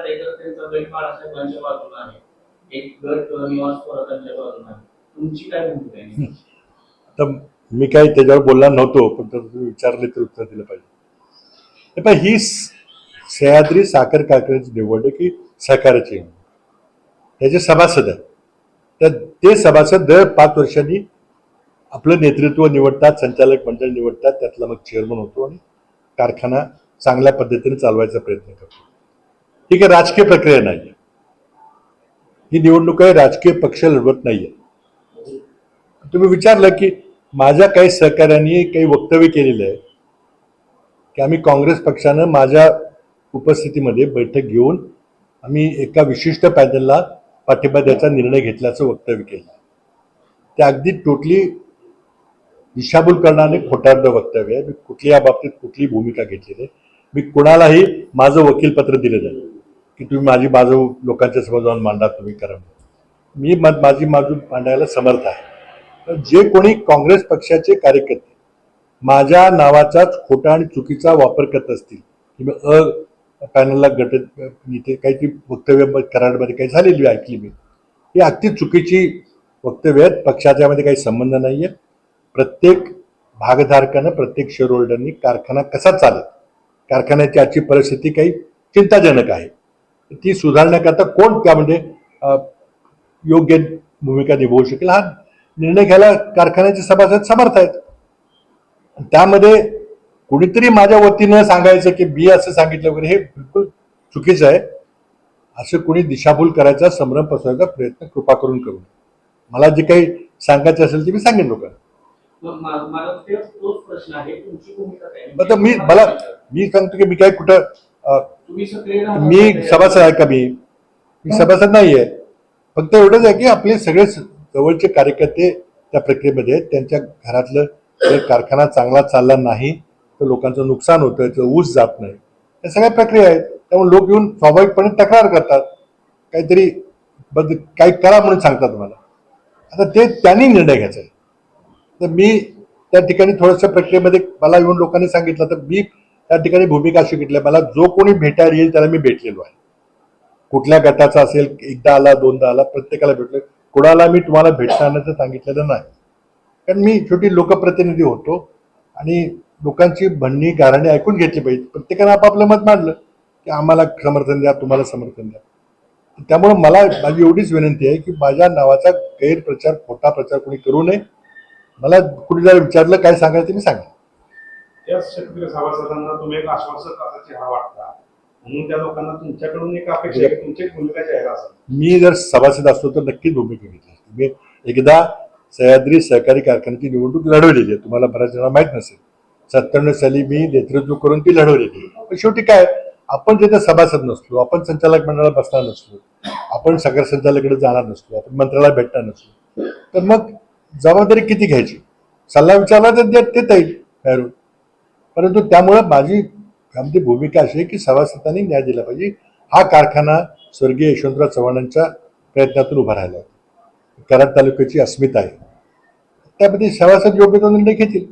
कडेकर त्यांचा गट बाळासाहेबांच्या बाजूला आहे. एक गट निवास थोरातांच्या बाजूला तुमची काय भूमिका आहे? तर मी काही त्याच्यावर बोलणार नव्हतो पण जर तुम्ही विचारले तर उत्तर दिलं पाहिजे. पण ही सह्याद्री साखर कारखान्याची निवड आहे की सहकार्याची ह्याचे त्याचे सभासद आहे तर ते सभासद दर पाच वर्षांनी आपलं नेतृत्व निवडतात संचालक मंडळ निवडतात त्यातला मग चेअरमन होतो आणि कारखाना चांगल्या पद्धतीने चालवायचा प्रयत्न करतो. ठीक आहे राजकीय प्रक्रिया नाही आहे ही निवडणूक आहे राजकीय पक्ष लढवत नाही आहे तुम्ही विचारलं की माझ्या काही सहकाऱ्यांनी काही वक्तव्य केलेलं आहे की आम्ही काँग्रेस पक्षानं माझ्या उपस्थितीमध्ये बैठक घेऊन आम्ही एका विशिष्ट पॅनलला पाठिंबा द्यायचा निर्णय घेतल्याचं वक्तव्य केलं ते अगदी टोटली दिशाभूल करणारे खोटारडं वक्तव्य आहे. मी कुठल्या बाबतीत कुठली भूमिका घेतलेली आहे मी कुणालाही माझं वकीलपत्र दिलं नाही. की तुम्ही माझी बाजू लोकांच्या समोर जाऊन मांडा तुम्ही करा. मी मत माझी बाजू मांडायला समर्थ आहे. तर जे कोणी काँग्रेस पक्षाचे कार्यकर्ते माझ्या नावाचाच खोटा आणि चुकीचा वापर करत असतील की मी अ पॅनलला गट इथे काहीतरी वक्तव्य करारमध्ये कराडमध्ये काही झालेली ऐकली मी. ही अगदी चुकीची वक्तव्य आहेत. पक्षाच्यामध्ये काही संबंध नाही आहे प्रत्येक भागधारकानं प्रत्येक शेअर होल्डरनी कारखाना कसा चालेल? कारखान्याची आजची परिस्थिती काही चिंताजनक आहे. ती सुधारण्याकरता कोण त्यामध्ये अ, योग्य भूमिका निभावू शकेल हा निर्णय घ्यायला कारखान्याचे सभासद समर्थ आहेत. त्यामध्ये कुणीतरी माझ्या वतीनं सांगायचं की मी असं सांगितलं वगैरे हे बिलकुल चुकीचं आहे. असं कुणी दिशाभूल करायचा संभ्रम पसरवायचा प्रयत्न कृपा करून करू. मला जे काही सांगायचं असेल ते मी सांगेन लोकांना. मग मा- मला मी सांगतो की मी काय कुठं मी? सभासद आहे का मी? मी सभासद नाही आहे फक्त एवढंच आहे की आपले सगळे जवळचे कार्यकर्ते त्या प्रक्रियेमध्ये आहेत. त्यांच्या घरातलं कारखाना चांगला चालला नाही तर लोकांचं नुकसान होतं त्याचं ऊस जात नाही. या सगळ्या प्रक्रिया आहेत. त्यामुळे लोक येऊन स्वाभाविकपणे तक्रार करतात. काहीतरी बद काही करा म्हणून सांगतात मला. आता ते त्यांनी निर्णय घ्यायचा आहे. तर मी त्या ठिकाणी थोडंसं प्रक्रियेमध्ये मला येऊन लोकांनी सांगितलं तर मी त्या ठिकाणी भूमिका अशी घेतली मला जो कोणी भेटायला येईल त्याला मी भेटलेलो आहे. कुठल्या गटाचा असेल एकदा आला दोनदा आला प्रत्येकाला भेटलो. कुणाला मी तुम्हाला भेटण्याचं सांगितलेलं नाही. कारण मी छोटी लोकप्रतिनिधी होतो आणि लोकांची म्हणणी गाराणी ऐकून घेतली पाहिजे. प्रत्येकानं आपापलं मत मांडलं की आम्हाला समर्थन द्या तुम्हाला समर्थन द्या. त्यामुळे मला माझी एवढीच विनंती आहे की माझ्या नावाचा गैरप्रचार खोटा प्रचार कोणी करू नये. मला कुणी जर विचारलं काय सांगायचं मी सांगेन. त्याच शेतकरी सभासदांना तुम्ही एक आश्वासक असा चेहरा वाटता. म्हणून त्या लोकांना तुमच्याकडून एक अपेक्षा आहे की तुमची एक भूमिका जाहीर असेल. मी जर सभासद असतो तर नक्कीच भूमिका घेतली असते. मी एकदा सह्याद्री सहकारी कारखान्याची निवडणूक लढवलेली आहे. तुम्हाला बऱ्याच जणांना माहीत नसेल. सत्त्याण्णव साली मी नेतृत्व करून ती लढवलेली आहे. पण शेवटी काय? आपण तिथे सभासद नसलो आपण संचालक मंडळाला बसणार नसलो आपण सगळ्या संचालकडे जाणार नसलो आपण मंत्र्याला भेटणार नसलो. तर मग जबाबदारी किती घ्यायची? सल्ला विचारला तर देत येईल बाहेरून. परंतु त्यामुळं माझी आमची भूमिका अशी आहे की सभासदांनी न्याय दिला पाहिजे. हा कारखाना स्वर्गीय यशवंतराव चव्हाणांच्या प्रयत्नातून उभा राहिला आहे कराड तालुक्याची अस्मिता आहे. त्यामध्ये सभासद योग्य तो निर्णय घेतील.